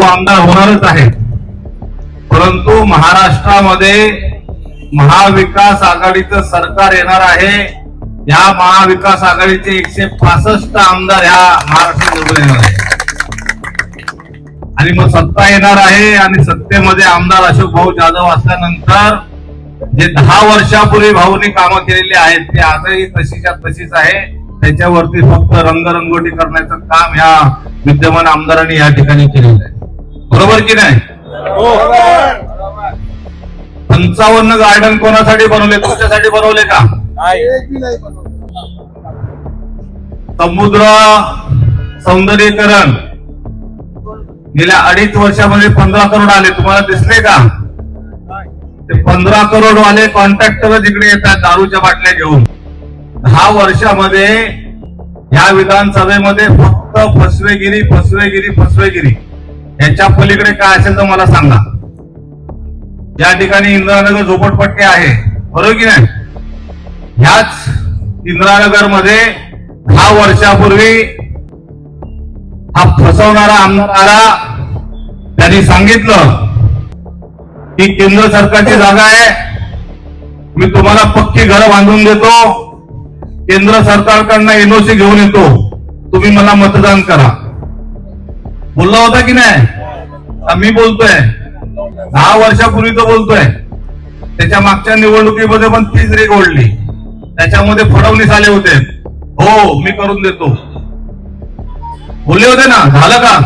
तो आमदार होणारच आहे. परंतु महाराष्ट्रामध्ये महाविकास आघाडीचं सरकार येणार आहे. या महाविकास आघाडीचे एकशे पासष्ट आमदार ह्या महाराष्ट्रात निवडून येणार आहे आणि मग सत्ता येणार आहे आणि सत्तेमध्ये आमदार अशोक भाऊ जाधव असल्यानंतर जे दहा वर्षापूर्वी भाऊनी कामं केलेली आहेत ते आजही तशीच्या तशीच आहे. त्याच्यावरती फक्त रंगरंगोटी करण्याचं काम ह्या विद्यमान आमदारांनी या ठिकाणी केलेलं आहे. बरोबर की नाही? पंचावन्न गार्डन कोणासाठी बनवले? तुमच्यासाठी बनवले का? समुद्र सौंदर्यीकरण. गेल्या अडीच वर्षामध्ये पंधरा करोड आले. तुम्हाला दिसले का? ते पंधरा करोड वाले कॉन्ट्रॅक्टर इकडे येतात दारूच्या बाटल्या घेऊन. दहा वर्षामध्ये या विधानसभेमध्ये फक्त फसवेगिरी फसवेगिरी फसवेगिरी. याच्या पलीकडे काय असेल तर मला सांगा. या ठिकाणी इंदिरानगर झोपडपट्टी आहे. बरोबर की नाही? ह्याच इंदिरानगरमध्ये दहा वर्षापूर्वी हा फसवणारा आमदार आला. त्यांनी सांगितलं की केंद्र सरकारची जागा आहे. मी तुम्हाला पक्की घर बांधून देतो. केंद्र सरकारकडनं एनओसी घेऊन येतो. तुम्ही मला मतदान करा. बोलला होता की नाही? मी बोलतोय. दहा वर्षापूर्वी तो बोलतोय. त्याच्या मागच्या निवडणुकीमध्ये पण तीच रेग ओढली. त्याच्यामध्ये फडवणीस आले होते. हो मी करून देतो. बोलले होते ना झालं का?